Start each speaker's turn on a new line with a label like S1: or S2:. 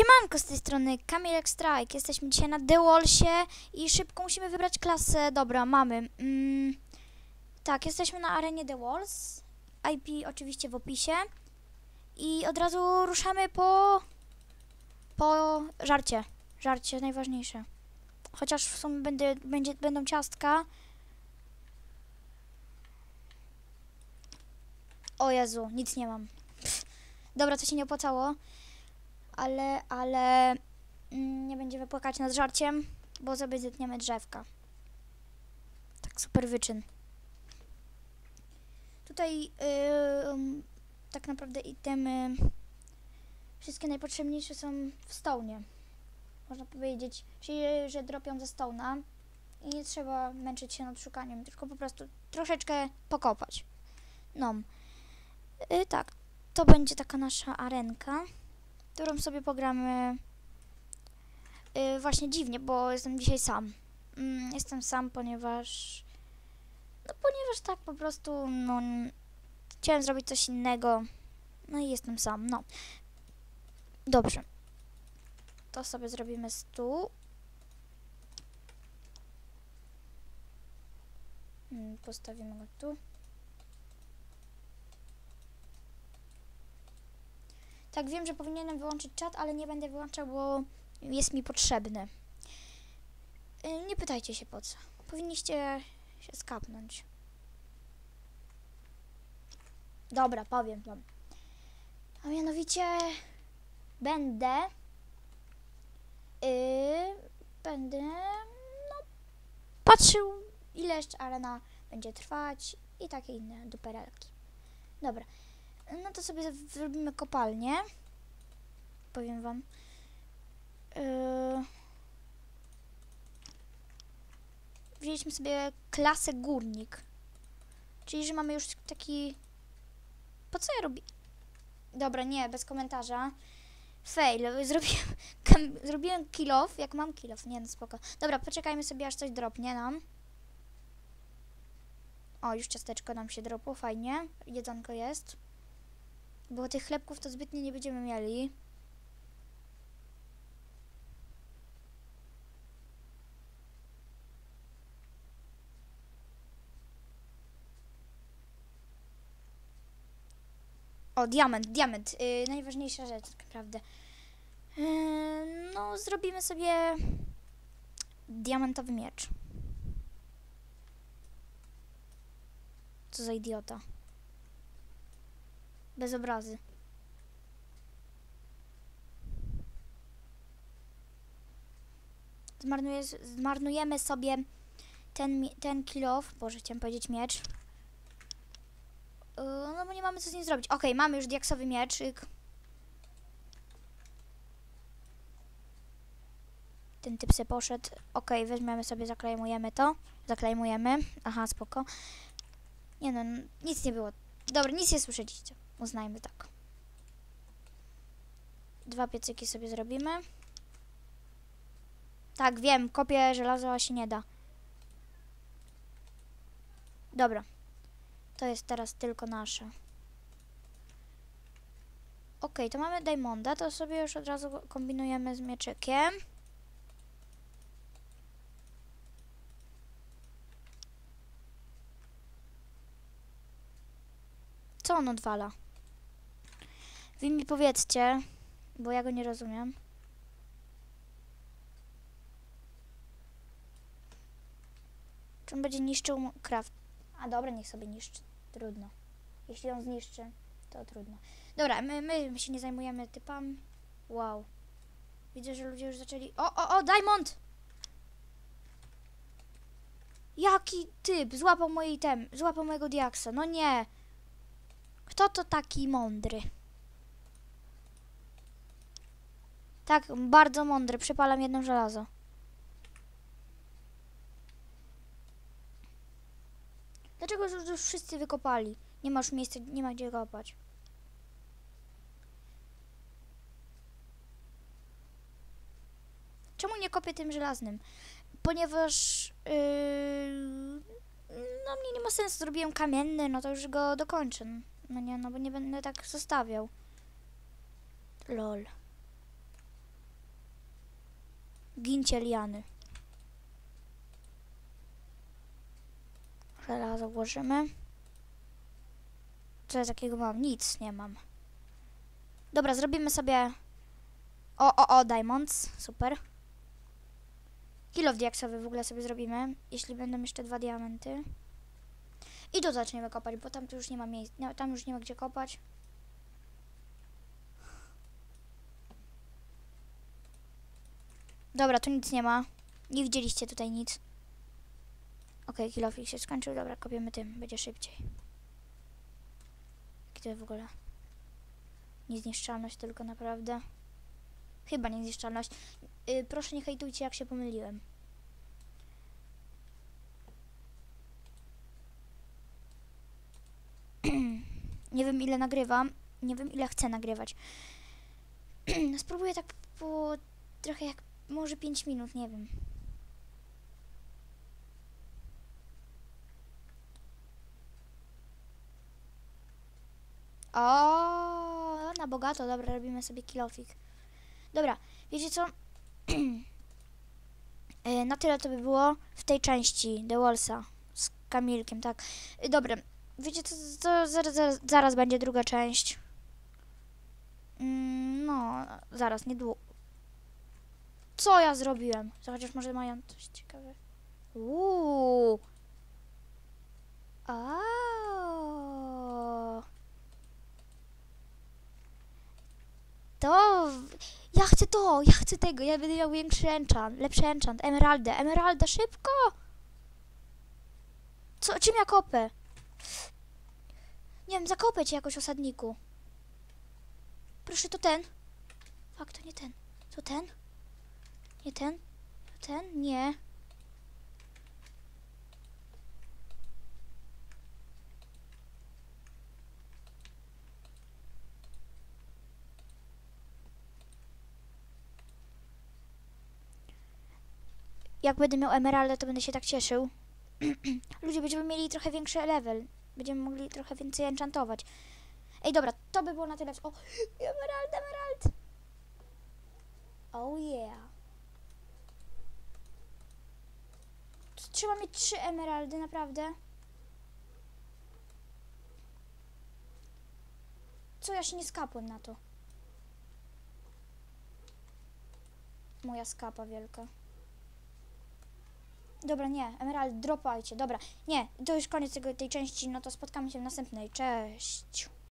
S1: Siemanko z tej strony Kamilek Strike. Jesteśmy dzisiaj na The Wallsie i szybko musimy wybrać klasę. Dobra, mamy. Mm, tak, jesteśmy na arenie The Walls. IP oczywiście w opisie. I od razu ruszamy po. po żarcie. Żarcie najważniejsze. Chociaż w sumie będzie, będzie, będą ciastka. O Jezu, nic nie mam. Pff. Dobra, to się nie opłacało ale, ale mm, nie będziemy płakać nad żarciem, bo sobie zetniemy drzewka. Tak super wyczyn. Tutaj yy, tak naprawdę itemy wszystkie najpotrzebniejsze są w stołnie. Można powiedzieć, czyli że dropią ze stołna i nie trzeba męczyć się nad szukaniem, tylko po prostu troszeczkę pokopać. No. Yy, tak, to będzie taka nasza arenka którą sobie pogramy yy, właśnie dziwnie, bo jestem dzisiaj sam. Mm, jestem sam, ponieważ no ponieważ tak po prostu no chciałem zrobić coś innego. No i jestem sam, no. Dobrze. To sobie zrobimy stół. Mm, postawimy go tu. Tak, wiem, że powinienem wyłączyć czat, ale nie będę wyłączał, bo jest mi potrzebny. Y, Nie pytajcie się po co. Powinniście się skapnąć. Dobra, powiem wam. A mianowicie będę yy, będę no, patrzył ile jeszcze arena będzie trwać i takie inne duperelki. Dobra. No to sobie zrobimy kopalnię. Powiem wam. Yy... Wzięliśmy sobie klasę górnik. Czyli, że mamy już taki... Po co ja robię? Dobra, nie, bez komentarza. Fail. Zrobiłem, zrobiłem kill off, jak mam kill off. Nie, no spoko. Dobra, poczekajmy sobie, aż coś dropnie nam. O, już ciasteczko nam się dropło, fajnie. Jedzonko jest. Bo tych chlebków to zbytnio nie będziemy mieli. O, diament, diament. Yy, najważniejsza rzecz, tak naprawdę. Yy, no, zrobimy sobie diamentowy miecz. Co za idiota. Bez obrazy. Zmarnuje, zmarnujemy sobie ten, ten kilof, boże chciałem powiedzieć miecz. Yy, no bo nie mamy co z nim zrobić. Okay, mamy już diaksowy mieczyk. Ten typ se poszedł. Okay, weźmiemy sobie, zaklejmujemy to. Zaklejmujemy. Aha, spoko. Nie no, nic nie było. Dobra, nic nie słyszeliście. Uznajmy tak. Dwa piecyki sobie zrobimy. Tak, wiem, kopię żelazo, a się nie da. Dobra. To jest teraz tylko nasze. Ok, to mamy Diamonda, to sobie już od razu kombinujemy z mieczykiem. Co on odwala? Wy mi powiedzcie, bo ja go nie rozumiem. Czy on będzie niszczył craft? A dobra, niech sobie niszczy. Trudno. Jeśli on zniszczy, to trudno. Dobra, my, my się nie zajmujemy typami. Wow. Widzę, że ludzie już zaczęli... O, o, o, Diamond! Jaki typ? Złapał moje item. Złapał mojego diaksa. No nie. Kto to taki mądry? Tak, bardzo mądry. Przypalam jedno żelazo. Dlaczego już, wszyscy wykopali? Nie masz miejsca, nie ma gdzie kopać. Czemu nie kopię tym żelaznym? Ponieważ yy, no mnie nie ma sensu, zrobiłem kamienny, no to już go dokończę. No nie, no bo nie będę tak zostawiał. Lol. Gincie liany. Żelazo włożymy. Co ja takiego mam? Nic nie mam. Dobra, zrobimy sobie... O, o, o, diamonds. Super. Kill of diaksowy w ogóle sobie zrobimy, jeśli będą jeszcze dwa diamenty. I tu zaczniemy kopać, bo tam tu już nie ma miejsca, nie, tam już nie ma gdzie kopać. Dobra, tu nic nie ma. Nie widzieliście tutaj nic. Okej, okay, się skończył. Dobra, kopiemy tym, będzie szybciej. Gdzie w ogóle? Niezniszczalność tylko naprawdę. Chyba niezniszczalność. Yy, proszę nie hejtujcie, jak się pomyliłem. nie wiem ile nagrywam. Nie wiem ile chcę nagrywać. Spróbuję tak po trochę jak może 5 minut, nie wiem. O, na bogato, dobra, robimy sobie kilofik. Dobra, wiecie co? E, na tyle to by było w tej części The Wallsa z Kamilkiem, tak. E, Dobra, wiecie co, to zaraz, zaraz, zaraz będzie druga część. Mm, No, zaraz, niedługo. Co ja zrobiłem? Chociaż może mają coś ciekawe. Uuu. A. To. Ja chcę to, ja chcę tego, ja będę miał większy enchant, lepszy enchant, emeraldę, emeralda, szybko! Co, czym ja kopę? Nie wiem, zakopę cię jakoś osadniku. Proszę, to ten. Fak, to nie ten. To ten? Nie ten? Ten? Nie. Jak będę miał emeraldę, to będę się tak cieszył. Ludzie będziemy mieli trochę większy level. Będziemy mogli trochę więcej enchantować. Ej, dobra, to by było na tyle. O, emerald, emerald! Oh yeah. To Trzeba mieć trzy emeraldy, naprawdę. Co, ja się nie skapłem na to. Moja skapa wielka. Dobra, nie, emerald, dropajcie, dobra. Nie, to już koniec tego, tej części, no to spotkamy się w następnej. Cześć.